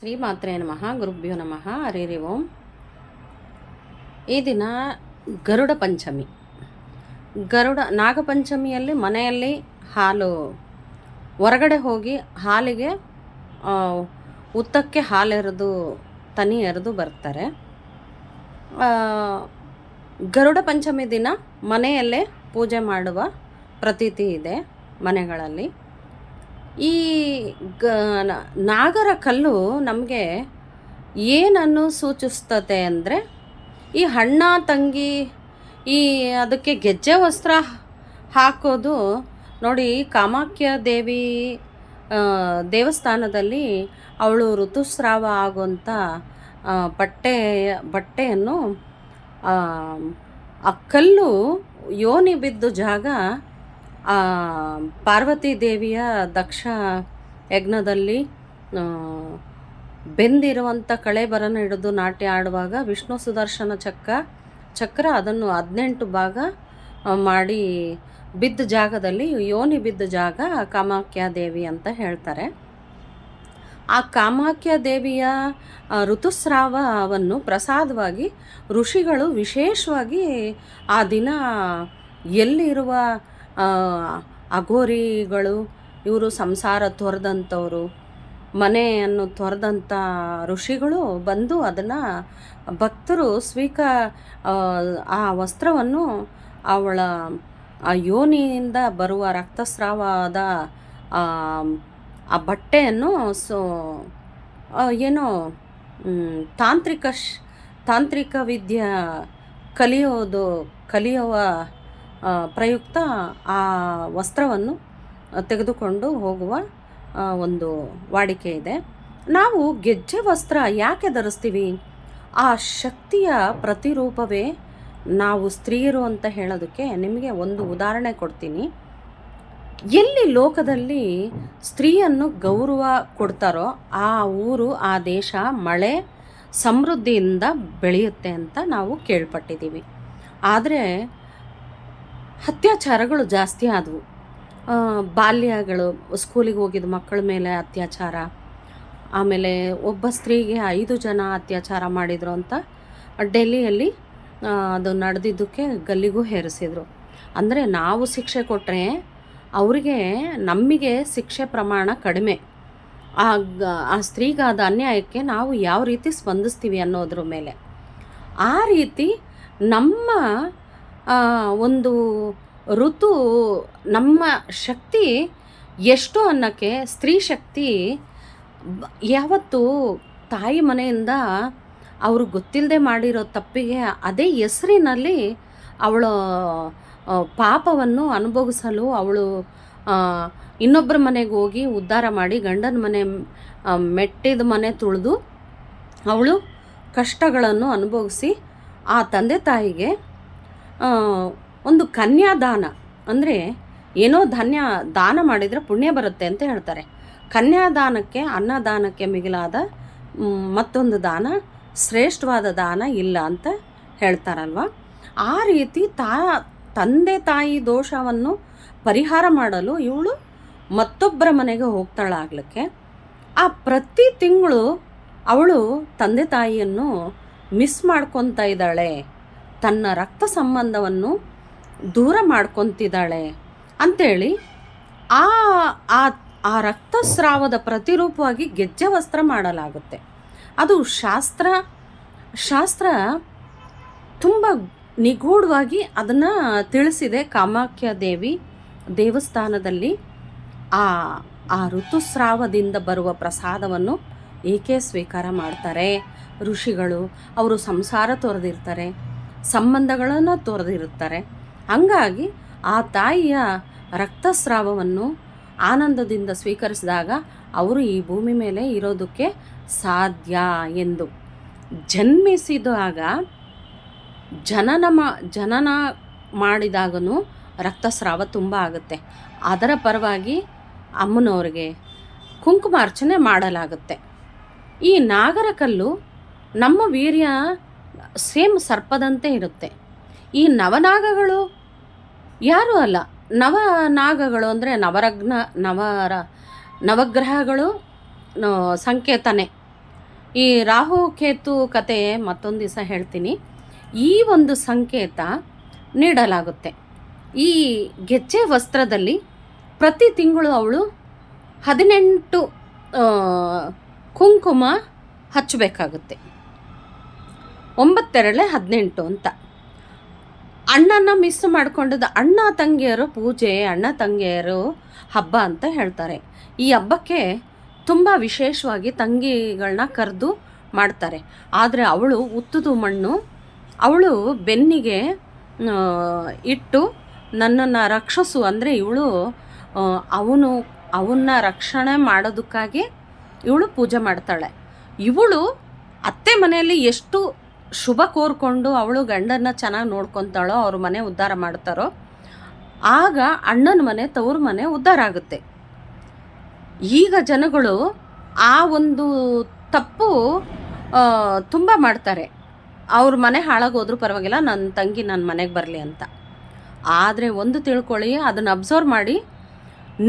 ಶ್ರೀ ಮಾತ್ರೇ ನಮಃ ಗುರುಭ್ಯೋ ನಮಃ ಹರಿರಿ ಓಂ ಈ ದಿನ ಗರುಡ ಪಂಚಮಿ ಗರುಡ ನಾಗಪಂಚಮಿಯಲ್ಲಿ ಮನೆಯಲ್ಲಿ ಹಾಲು, ಹೊರಗಡೆ ಹೋಗಿ ಹಾಲಿಗೆ ಉತ್ತಕ್ಕೆ ಹಾಲೆರೆದು ತನಿ ಎರೆದು ಬರ್ತಾರೆ. ಗರುಡ ಪಂಚಮಿ ದಿನ ಮನೆಯಲ್ಲೇ ಪೂಜೆ ಮಾಡುವ ಪ್ರತೀತಿ ಇದೆ ಮನೆಗಳಲ್ಲಿ. ಈ ಗ ನಾಗರ ಕಲ್ಲು ನಮಗೆ ಏನನ್ನು ಸೂಚಿಸ್ತದೆ ಅಂದರೆ ಈ ಅಣ್ಣ ತಂಗಿ ಈ ಅದಕ್ಕೆ ಗೆಜ್ಜೆ ವಸ್ತ್ರ ಹಾಕೋದು ನೋಡಿ ಕಾಮಾಖ್ಯ ದೇವಿ ದೇವಸ್ಥಾನದಲ್ಲಿ ಅವಳು ಋತುಸ್ರಾವ ಆಗುವಂಥ ಬಟ್ಟೆ ಬಟ್ಟೆಯನ್ನು ಆ, ಕಲ್ಲು ಯೋನಿ ಬಿದ್ದು ಜಾಗ ಪಾರ್ವತಿ ದೇವಿಯ ದಕ್ಷ ಯಜ್ಞದಲ್ಲಿ ಬೆಂದಿರುವಂಥ ಕಳೆಬರನ ಹಿಡಿದು ನಾಟ್ಯ ಆಡುವಾಗ ವಿಷ್ಣು ಸುದರ್ಶನ ಚಕ್ರ ಚಕ್ರ ಅದನ್ನು ಹದಿನೆಂಟು ಭಾಗ ಮಾಡಿ ಬಿದ್ದ ಜಾಗದಲ್ಲಿ ಯೋನಿ ಬಿದ್ದ ಜಾಗ ಕಾಮಾಖ್ಯ ದೇವಿ ಅಂತ ಹೇಳ್ತಾರೆ. ಆ ಕಾಮಾಖ್ಯ ದೇವಿಯ ಋತುಸ್ರಾವವನ್ನು ಪ್ರಸಾದವಾಗಿ ಋಷಿಗಳು ವಿಶೇಷವಾಗಿ ಆ ದಿನ ಎಲ್ಲಿರುವ ಅಘೋರಿಗಳು ಇವರು ಸಂಸಾರ ತೊರೆದಂಥವ್ರು ಮನೆಯನ್ನು ತೊರೆದಂಥ ಋಷಿಗಳು ಬಂದು ಅದನ್ನು ಭಕ್ತರು ಸ್ವೀಕ ಆ, ವಸ್ತ್ರವನ್ನು ಅವಳ ಆ ಯೋನಿಯಿಂದ ಬರುವ ರಕ್ತಸ್ರಾವದ ಆ, ಬಟ್ಟೆಯನ್ನು ಸೊ ಏನೋ ತಾಂತ್ರಿಕ ತಾಂತ್ರಿಕ ವಿದ್ಯೆ ಕಲಿಯೋದು ಕಲಿಯುವ ಪ್ರಯುಕ್ತ ಆ ವಸ್ತ್ರವನ್ನು ತೆಗೆದುಕೊಂಡು ಹೋಗುವ ಒಂದು ವಾಡಿಕೆ ಇದೆ. ನಾವು ಗೆಜ್ಜೆ ವಸ್ತ್ರ ಯಾಕೆ ಧರಿಸ್ತೀವಿ? ಆ ಶಕ್ತಿಯ ಪ್ರತಿರೂಪವೇ ನಾವು ಸ್ತ್ರೀಯರು ಅಂತ ಹೇಳೋದಕ್ಕೆ ನಿಮಗೆ ಒಂದು ಉದಾಹರಣೆ ಕೊಡ್ತೀನಿ. ಎಲ್ಲಿ ಲೋಕದಲ್ಲಿ ಸ್ತ್ರೀಯನ್ನು ಗೌರವ ಕೊಡ್ತಾರೋ ಆ ಊರು, ಆ ದೇಶ ಮಳೆ ಸಮೃದ್ಧಿಯಿಂದ ಬೆಳೆಯುತ್ತೆ ಅಂತ ನಾವು ಕೇಳ್ಪಟ್ಟಿದ್ದೀವಿ. ಆದರೆ ಅತ್ಯಾಚಾರಗಳು ಜಾಸ್ತಿ ಆದವು. ಬಾಲ್ಯಗಳು, ಸ್ಕೂಲಿಗೆ ಹೋಗಿದ ಮಕ್ಕಳ ಮೇಲೆ ಅತ್ಯಾಚಾರ, ಆಮೇಲೆ ಒಬ್ಬ ಸ್ತ್ರೀಗೆ ಐದು ಜನ ಅತ್ಯಾಚಾರ ಮಾಡಿದರು ಅಂತ ಡೆಲ್ಲಿಯಲ್ಲಿ ಅದು ನಡೆದಿದ್ದಕ್ಕೆ ಗಲ್ಲಿಗೂ ಹೇರಿಸಿದ್ರು. ಅಂದರೆ ನಾವು ಶಿಕ್ಷೆ ಕೊಟ್ಟರೆ ಅವರಿಗೆ ನಮಗೆ ಶಿಕ್ಷೆ ಪ್ರಮಾಣ ಕಡಿಮೆ. ಆ ಆ ಸ್ತ್ರೀಗಾದ ಅನ್ಯಾಯಕ್ಕೆ ನಾವು ಯಾವ ರೀತಿ ಸ್ಪಂದಿಸ್ತೀವಿ ಅನ್ನೋದ್ರ ಮೇಲೆ. ಆ ರೀತಿ ನಮ್ಮ ಒಂದು ಋತು ನಮ್ಮ ಶಕ್ತಿ ಎಷ್ಟು ಅನ್ನೋಕ್ಕೆ ಸ್ತ್ರೀ ಶಕ್ತಿ ಯಾವತ್ತು ತಾಯಿ ಮನೆಯಿಂದ ಅವರು ಗೊತ್ತಿಲ್ಲದೆ ಮಾಡಿರೋ ತಪ್ಪಿಗೆ ಅದೇ ಹೆಸರಿನಲ್ಲಿ ಅವಳ ಪಾಪವನ್ನು ಅನುಭವಿಸಲು ಅವಳು ಇನ್ನೊಬ್ಬರ ಮನೆಗೆ ಹೋಗಿ ಉದ್ಧಾರ ಮಾಡಿ ಗಂಡನ ಮನೆ ಮೆಟ್ಟಿದ ಮನೆ ತುಳಿದು ಅವಳು ಕಷ್ಟಗಳನ್ನು ಅನುಭವಿಸಿ ಆ ತಂದೆ ತಾಯಿಗೆ ಒಂದು ಕನ್ಯಾದಾನ ಅಂದರೆ ಏನೋ ಧನ್ಯ ದಾನ ಮಾಡಿದರೆ ಪುಣ್ಯ ಬರುತ್ತೆ ಅಂತ ಹೇಳ್ತಾರೆ. ಕನ್ಯಾದಾನಕ್ಕೆ, ಅನ್ನದಾನಕ್ಕೆ ಮಿಗಿಲಾದ ಮತ್ತೊಂದು ದಾನ, ಶ್ರೇಷ್ಠವಾದ ದಾನ ಇಲ್ಲ ಅಂತ ಹೇಳ್ತಾರಲ್ವ? ಆ ರೀತಿ ತಾ, ತಂದೆ ತಾಯಿ ದೋಷವನ್ನು ಪರಿಹಾರ ಮಾಡಲು ಇವಳು ಮತ್ತೊಬ್ಬರ ಮನೆಗೆ ಹೋಗ್ತಾಳಾಗ್ಲಿಕ್ಕೆ ಆ ಪ್ರತಿ ತಿಂಗಳು ಅವಳು ತಂದೆ ತಾಯಿಯನ್ನು ಮಿಸ್ ಮಾಡ್ಕೊತಾ ಇದ್ದಾಳೆ. ತನ್ನ ರಕ್ತ ಸಂಬಂಧವನ್ನು ದೂರ ಮಾಡ್ಕೊತಿದ್ದಾಳೆ ಅಂಥೇಳಿ ಆ ಆ ರಕ್ತಸ್ರಾವದ ಪ್ರತಿರೂಪವಾಗಿ ಗೆಜ್ಜೆ ವಸ್ತ್ರ ಮಾಡಲಾಗುತ್ತೆ. ಅದು ಶಾಸ್ತ್ರ ಶಾಸ್ತ್ರ ತುಂಬ ನಿಗೂಢವಾಗಿ ಅದನ್ನು ತಿಳಿಸಿದೆ ಕಾಮಾಖ್ಯ ದೇವಿ ದೇವಸ್ಥಾನದಲ್ಲಿ. ಆ ಆ ಋತುಸ್ರಾವದಿಂದ ಬರುವ ಪ್ರಸಾದವನ್ನು ಏಕೆ ಸ್ವೀಕಾರ ಮಾಡ್ತಾರೆ? ಋಷಿಗಳು, ಅವರು ಸಂಸಾರ ತೊರೆದಿರ್ತಾರೆ. ಸಂಬಂಧಗಳನ್ನು ತೊರೆದಿರುತ್ತಾರೆ. ಹಂಗಾಗಿ ಆ ತಾಯಿಯ ರಕ್ತಸ್ರಾವವನ್ನು ಆನಂದದಿಂದ ಸ್ವೀಕರಿಸಿದಾಗ ಅವರು ಈ ಭೂಮಿ ಮೇಲೆ ಇರೋದಕ್ಕೆ ಸಾಧ್ಯ ಎಂದು ಜನ್ಮಿಸಿದಾಗ ಜನನ ಮಾ, ಜನನ ಮಾಡಿದಾಗನೂ ರಕ್ತಸ್ರಾವ ತುಂಬ ಆಗುತ್ತೆ. ಅದರ ಪರವಾಗಿ ಅಮ್ಮನವ್ರಿಗೆ ಕುಂಕುಮಾರ್ಚನೆ ಮಾಡಲಾಗುತ್ತೆ. ಈ ನಾಗರಕಲ್ಲು ನಮ್ಮ ವೀರ್ಯ ಸೇಮ್ ಸರ್ಪದಂತೆ ಇರುತ್ತೆ. ಈ ನವನಾಗಗಳು ಯಾರೂ ಅಲ್ಲ. ನವನಾಗಗಳು ಅಂದರೆ ನವರಗ್ನ, ನವರ, ನವಗ್ರಹಗಳು ಸಂಕೇತನೆ. ಈ ರಾಹು, ಕೇತು ಕತೆ ಮತ್ತೊಂದು ದಿವಸ ಹೇಳ್ತೀನಿ. ಈ ಒಂದು ಸಂಕೇತ ನೀಡಲಾಗುತ್ತೆ. ಈ ಗೆಜ್ಜೆ ವಸ್ತ್ರದಲ್ಲಿ ಪ್ರತಿ ತಿಂಗಳು ಅವಳು ಹದಿನೆಂಟು ಕುಂಕುಮ ಹಚ್ಚಬೇಕಾಗುತ್ತೆ. ಒಂಬತ್ತೆರಳೆ ಹದಿನೆಂಟು ಅಂತ. ಅಣ್ಣನ ಮಿಸ್ ಮಾಡ್ಕೊಂಡಿದ್ದ ಅಣ್ಣ ತಂಗಿಯರು ಪೂಜೆ, ಅಣ್ಣ ತಂಗಿಯರು ಹಬ್ಬ ಅಂತ ಹೇಳ್ತಾರೆ. ಈ ಹಬ್ಬಕ್ಕೆ ತುಂಬ ವಿಶೇಷವಾಗಿ ತಂಗಿಗಳನ್ನ ಕರೆದು ಮಾಡ್ತಾರೆ. ಆದರೆ ಅವಳು ಉತ್ತುದು ಮಣ್ಣು, ಅವಳು ಬೆನ್ನಿಗೆ ಇಟ್ಟು ನನ್ನನ್ನು ರಕ್ಷಿಸು ಅಂದರೆ ಇವಳು ಅವನು, ಅವನ್ನ ರಕ್ಷಣೆ ಮಾಡೋದಕ್ಕಾಗಿ ಇವಳು ಪೂಜೆ ಮಾಡ್ತಾಳೆ. ಇವಳು ಅತ್ತೆ ಮನೆಯಲ್ಲಿ ಎಷ್ಟು ಶುಭ ಕೋರ್ಕೊಂಡು ಅವಳು ಗಂಡನ್ನ ಚೆನ್ನಾಗಿ ನೋಡ್ಕೊತಾಳೋ ಅವ್ರ ಮನೆ ಉದ್ಧಾರ ಮಾಡ್ತಾರೋ, ಆಗ ಅಣ್ಣನ ಮನೆ, ತವ್ರ ಮನೆ ಉದ್ಧಾರ ಆಗುತ್ತೆ. ಈಗ ಜನಗಳು ಆ ಒಂದು ತಪ್ಪು ತುಂಬ ಮಾಡ್ತಾರೆ. ಅವ್ರ ಮನೆ ಹಾಳಾಗೋದ್ರೂ ಪರವಾಗಿಲ್ಲ ನನ್ನ ತಂಗಿ ನನ್ನ ಮನೆಗೆ ಬರಲಿ ಅಂತ. ಆದರೆ ಒಂದು ತಿಳ್ಕೊಳ್ಳಿ, ಅದನ್ನು ಅಬ್ಸರ್ವ್ ಮಾಡಿ,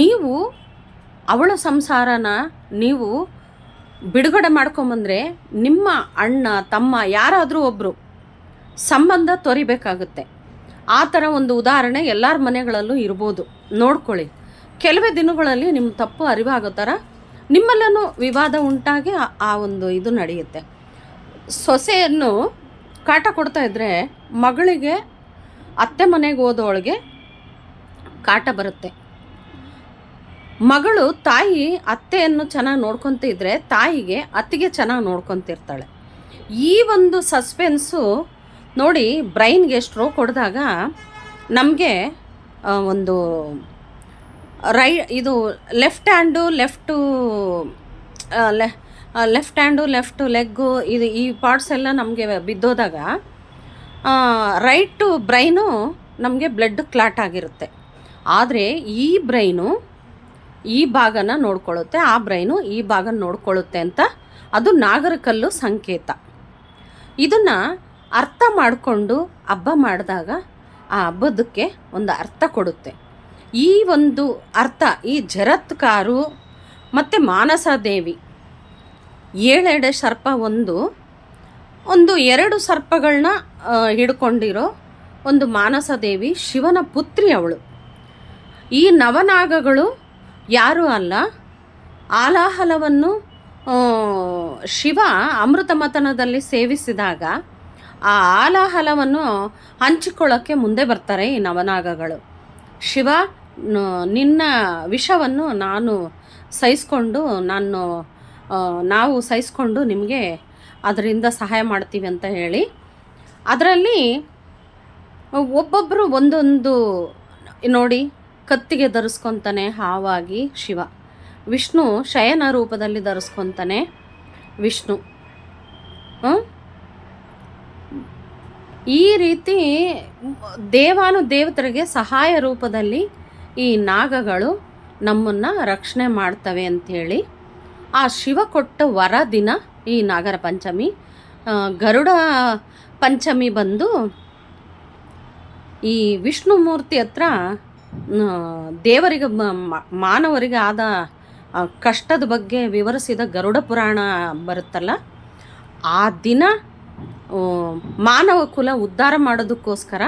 ನೀವು ಅವಳ ಸಂಸಾರನ ನೀವು ಬಿಡುಗಡೆ ಮಾಡ್ಕೊಂಬಂದ್ರೆ ನಿಮ್ಮ ಅಣ್ಣ, ತಮ್ಮ ಯಾರಾದರೂ ಒಬ್ಬರು ಸಂಬಂಧ ತೊರಿಬೇಕಾಗುತ್ತೆ. ಆ ಥರ ಒಂದು ಉದಾಹರಣೆ ಎಲ್ಲರ ಮನೆಗಳಲ್ಲೂ ಇರ್ಬೋದು. ನೋಡ್ಕೊಳ್ಳಿ. ಕೆಲವೇ ದಿನಗಳಲ್ಲಿ ನಿಮ್ಮ ತಪ್ಪು ಅರಿವಾಗೋ ಥರ ನಿಮ್ಮಲ್ಲೂ ವಿವಾದ ಉಂಟಾಗಿ ಆ- ಒಂದು ಇದು ನಡೆಯುತ್ತೆ. ಸೊಸೆಯನ್ನು ಕಾಟ ಕೊಡ್ತಾ ಇದ್ದರೆ ಮಗಳಿಗೆ, ಅತ್ತೆ ಮನೆಗೆ ಹೋದವಳಿಗೆ ಕಾಟ ಬರುತ್ತೆ. ಮಗಳು ತಾಯಿ ಅತ್ತೆಯನ್ನು ಚೆನ್ನಾಗಿ ನೋಡ್ಕೊತ ಇದ್ರೆ ತಾಯಿಗೆ ಅತ್ತಿಗೆ ಚೆನ್ನಾಗಿ ನೋಡ್ಕೊತಿರ್ತಾಳೆ ಈ ಒಂದು ಸಸ್ಪೆನ್ಸು ನೋಡಿ ಬ್ರೈನ್ಗೆ ಸ್ಟ್ರೋಕ್ ಹೊಡೆದಾಗ ನಮಗೆ ಒಂದು ರೈ, ಇದು ಲೆಫ್ಟ್ ಹ್ಯಾಂಡು ಲೆಫ್ಟು ಲೆ ಲೆಫ್ಟ್ ಹ್ಯಾಂಡು ಲೆಫ್ಟ್ ಲೆಗ್ಗು ಇದು ಈ ಪಾರ್ಟ್ಸ್ ಎಲ್ಲ ನಮಗೆ ಬಿದ್ದೋದಾಗ ರೈಟು ಬ್ರೈನು ನಮಗೆ ಬ್ಲಡ್ ಕ್ಲಾಟ್ ಆಗಿರುತ್ತೆ. ಆದರೆ ಈ ಬ್ರೈನು ಈ ಭಾಗನ ನೋಡ್ಕೊಳ್ಳುತ್ತೆ, ಆ ಬ್ರೈನು ಈ ಭಾಗ ನೋಡ್ಕೊಳ್ಳುತ್ತೆ ಅಂತ ಅದು ನಾಗರಕಲ್ಲು ಸಂಕೇತ. ಇದನ್ನು ಅರ್ಥ ಮಾಡಿಕೊಂಡು ಹಬ್ಬ ಮಾಡಿದಾಗ ಆ ಹಬ್ಬದಕ್ಕೆ ಒಂದು ಅರ್ಥ ಕೊಡುತ್ತೆ. ಈ ಒಂದು ಅರ್ಥ, ಈ ಜರತ್ಕಾರು ಮತ್ತು ಮಾನಸ ದೇವಿ ಏಳೆಡೆ ಸರ್ಪ ಒಂದು ಒಂದು ಎರಡು ಸರ್ಪಗಳನ್ನ ಹಿಡ್ಕೊಂಡಿರೋ ಒಂದು ಮಾನಸ ದೇವಿ ಶಿವನ ಪುತ್ರಿ ಅವಳು. ಈ ನವನಾಗಗಳು ಯಾರೂ ಅಲ್ಲ? ಆಲಾಹಲವನ್ನು ಶಿವ ಅಮೃತಮತನದಲ್ಲಿ ಸೇವಿಸಿದಾಗ ಆ ಆಲಾಹಲವನ್ನು ಹಂಚಿಕೊಳ್ಳೋಕ್ಕೆ ಮುಂದೆ ಬರ್ತಾರೆ ಈ ನವನಾಗಗಳು. ಶಿವ ನಿನ್ನ ವಿಷವನ್ನು ನಾನು ಸಹಿಸ್ಕೊಂಡು ನಾನು ನಾವು ಸಹಿಸ್ಕೊಂಡು ನಿಮಗೆ ಅದರಿಂದ ಸಹಾಯ ಮಾಡ್ತೀವಿ ಅಂತ ಹೇಳಿ, ಅದರಲ್ಲಿ ಒಬ್ಬೊಬ್ಬರು ಒಂದೊಂದು, ನೋಡಿ ಕತ್ತಿಗೆ ಧರಿಸ್ಕೊತಾನೆ ಹಾವಾಗಿ ಶಿವ ವಿಷ್ಣು ಶಯನ ರೂಪದಲ್ಲಿ ಧರಿಸ್ಕೊತಾನೆ ವಿಷ್ಣು? ಈ ರೀತಿ ದೇವಾನು ದೇವತರಿಗೆ ಸಹಾಯ ರೂಪದಲ್ಲಿ ಈ ನಾಗಗಳು ನಮ್ಮನ್ನು ರಕ್ಷಣೆ ಮಾಡ್ತವೆ ಅಂಥೇಳಿ ಆ ಶಿವ ಕೊಟ್ಟ ವರ ದಿನ ಈ ನಾಗರ ಪಂಚಮಿ ಗರುಡ ಪಂಚಮಿ ಬಂದು ಈ ವಿಷ್ಣು ಮೂರ್ತಿ ಹತ್ರ ದೇವರಿಗೆ ಮಾನವರಿಗೆ ಆದ ಕಷ್ಟದ ಬಗ್ಗೆ ವಿವರಿಸಿದ ಗರುಡ ಪುರಾಣ ಬರುತ್ತಲ್ಲ, ಆ ದಿನ ಮಾನವ ಕುಲ ಉದ್ಧಾರ ಮಾಡೋದಕ್ಕೋಸ್ಕರ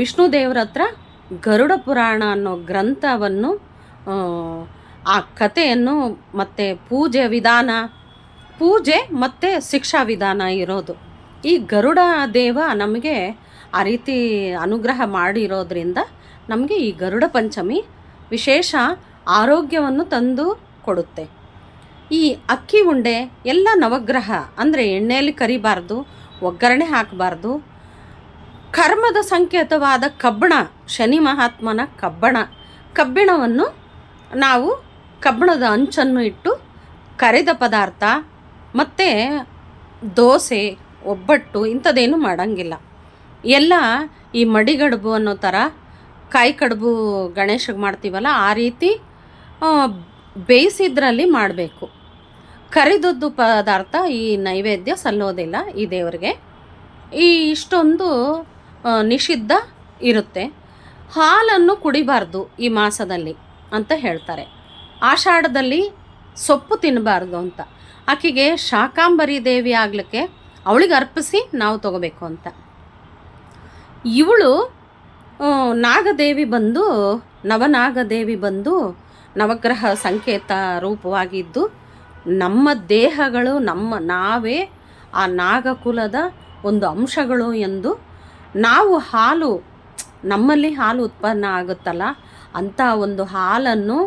ವಿಷ್ಣು ದೇವರ ಹತ್ರ ಗರುಡ ಪುರಾಣ ಅನ್ನೋ ಗ್ರಂಥವನ್ನು ಆ ಕಥೆಯನ್ನು ಮತ್ತು ಪೂಜೆ ವಿಧಾನ, ಪೂಜೆ ಮತ್ತು ಶಿಕ್ಷಾ ವಿಧಾನ ಇರೋದು. ಈ ಗರುಡ ದೇವ ನಮಗೆ ಆ ರೀತಿ ಅನುಗ್ರಹ ಮಾಡಿರೋದ್ರಿಂದ ನಮಗೆ ಈ ಗರುಡ ಪಂಚಮಿ ವಿಶೇಷ ಆರೋಗ್ಯವನ್ನು ತಂದು ಕೊಡುತ್ತೆ. ಈ ಅಕ್ಕಿ ಉಂಡೆ ಎಲ್ಲ ನವಗ್ರಹ, ಅಂದರೆ ಎಣ್ಣೆಯಲ್ಲಿ ಕರಿಬಾರ್ದು, ಒಗ್ಗರಣೆ ಹಾಕಬಾರ್ದು. ಕರ್ಮದ ಸಂಕೇತವಾದ ಕಬ್ಬಣ, ಶನಿ ಮಹಾತ್ಮನ ಕಬ್ಬಣ. ಕಬ್ಬಿಣವನ್ನು ನಾವು ಕಬ್ಬಣದ ಅಂಚನ್ನು ಇಟ್ಟು ಕರೆದ ಪದಾರ್ಥ, ಮತ್ತು ದೋಸೆ, ಒಬ್ಬಟ್ಟು ಇಂಥದ್ದೇನು ಮಾಡೋಂಗಿಲ್ಲ. ಎಲ್ಲ ಈ ಮಡಿಗಡುಬು ಅನ್ನೋ ಥರ ಕಾಯಿ ಕಡುಬು ಗಣೇಶಗೆ ಮಾಡ್ತೀವಲ್ಲ, ಆ ರೀತಿ ಬೇಯಿಸಿದ್ರಲ್ಲಿ ಮಾಡಬೇಕು. ಕರಿದದ್ದು ಪದಾರ್ಥ ಈ ನೈವೇದ್ಯ ಸಲ್ಲೋದಿಲ್ಲ ಈ ದೇವರಿಗೆ. ಈ ಇಷ್ಟೊಂದು ನಿಷಿದ್ಧ ಇರುತ್ತೆ. ಹಾಲನ್ನು ಕುಡಿಬಾರ್ದು ಈ ಮಾಸದಲ್ಲಿ ಅಂತ ಹೇಳ್ತಾರೆ. ಆಷಾಢದಲ್ಲಿ ಸೊಪ್ಪು ತಿನ್ನಬಾರ್ದು ಅಂತ. ಆಕೆಗೆ ಶಾಕಾಂಬರಿ ದೇವಿ ಆಗಲಿಕ್ಕೆ ಅವಳಿಗೆ ಅರ್ಪಿಸಿ ನಾವು ತಗೋಬೇಕು ಅಂತ. ಇವಳು ನಾಗದೇವಿ ಬಂದು, ನವನಾಗದೇವಿ ಬಂದು, ನವಗ್ರಹ ಸಂಕೇತ ರೂಪವಾಗಿದ್ದು, ನಮ್ಮ ದೇಹಗಳು, ನಮ್ಮ ನಾವೇ ಆ ನಾಗಕುಲದ ಒಂದು ಅಂಶಗಳು ಎಂದು ನಾವು ಹಾಲು, ನಮ್ಮಲ್ಲಿ ಹಾಲು ಉತ್ಪನ್ನ ಆಗುತ್ತಲ್ಲ, ಅಂಥ ಒಂದು ಹಾಲನ್ನು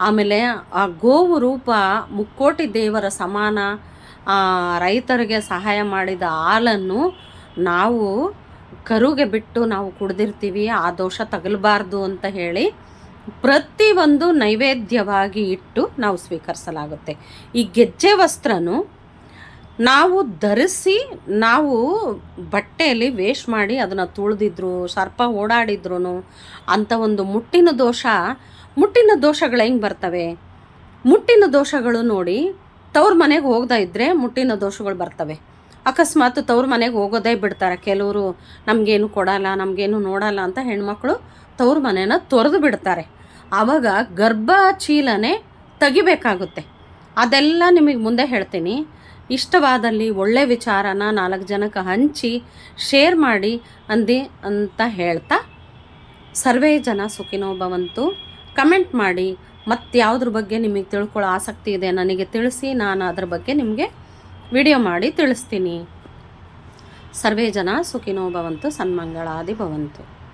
ಆಮೇಲೆ ಆ ಗೋವು ರೂಪ ಮುಕ್ಕೋಟಿ ದೇವರ ಸಮಾನ ರೈತರಿಗೆ ಸಹಾಯ ಮಾಡಿದ ಹಾಲನ್ನು ನಾವು ಕರುಗೆ ಬಿಟ್ಟು ನಾವು ಕುಡ್ದಿರ್ತೀವಿ, ಆ ದೋಷ ತಗಲಬಾರ್ದು ಅಂತ ಹೇಳಿ ಪ್ರತಿಯೊಂದು ನೈವೇದ್ಯವಾಗಿ ಇಟ್ಟು ನಾವು ಸ್ವೀಕರಿಸಲಾಗುತ್ತೆ. ಈ ಗೆಜ್ಜೆ ವಸ್ತ್ರನು ನಾವು ಧರಿಸಿ, ನಾವು ಬಟ್ಟೆಯಲ್ಲಿ ವೇಸ್ಟ್ ಮಾಡಿ ಅದನ್ನು ತುಳಿದಿದ್ರು, ಸರ್ಪ ಓಡಾಡಿದ್ರು ಅಂಥ ಒಂದು ಮುಟ್ಟಿನ ದೋಷ, ಮುಟ್ಟಿನ ದೋಷಗಳು ಹೆಂಗೆ ಬರ್ತವೆ? ಮುಟ್ಟಿನ ದೋಷಗಳು ನೋಡಿ, ತವ್ರ ಮನೆಗೆ ಹೋಗ್ತಾ ಇದ್ದರೆ ಮುಟ್ಟಿನ ದೋಷಗಳು ಬರ್ತವೆ. ಅಕಸ್ಮಾತ್ ತವ್ರ ಮನೆಗೆ ಹೋಗೋದೇ ಬಿಡ್ತಾರೆ. ಕೆಲವರು ನಮಗೇನು ಕೊಡಲ್ಲ, ನಮಗೇನು ನೋಡಲ್ಲ ಅಂತ ಹೆಣ್ಮಕ್ಳು ತವ್ರ ಮನೇನ ತೊರೆದು ಬಿಡ್ತಾರೆ. ಆವಾಗ ಗರ್ಭ ಚೀಲನೆ ತೆಗಿಬೇಕಾಗುತ್ತೆ. ಅದೆಲ್ಲ ನಿಮಗೆ ಮುಂದೆ ಹೇಳ್ತೀನಿ. ಇಷ್ಟವಾದಲ್ಲಿ ಒಳ್ಳೆ ವಿಚಾರನ ನಾಲ್ಕು ಜನಕ್ಕೆ ಹಂಚಿ ಶೇರ್ ಮಾಡಿ ಅಂದಿ ಅಂತ ಹೇಳ್ತಾ ಸರ್ವೇ ಜನ ಸುಖಿನೋ ಭವಂತು ಕಮೆಂಟ್ ಮಾಡಿ ಮತ್ತು ಯಾವುದ್ರ ಬಗ್ಗೆ ನಿಮಗೆ ತಿಳ್ಕೊಳ್ಳೋ ಆಸಕ್ತಿ ಇದೆ ನನಗೆ ತಿಳಿಸಿ, ನಾನು ಅದ್ರ ಬಗ್ಗೆ ನಿಮಗೆ ವಿಡಿಯೋ ಮಾಡಿ ತಿಳಿಸ್ತೀನಿ. ಸರ್ವೇ ಜನ ಸುಖಿನೋ ಭವಂತು ಸನ್ಮಂಗಳಾದಿ ಭವಂತು.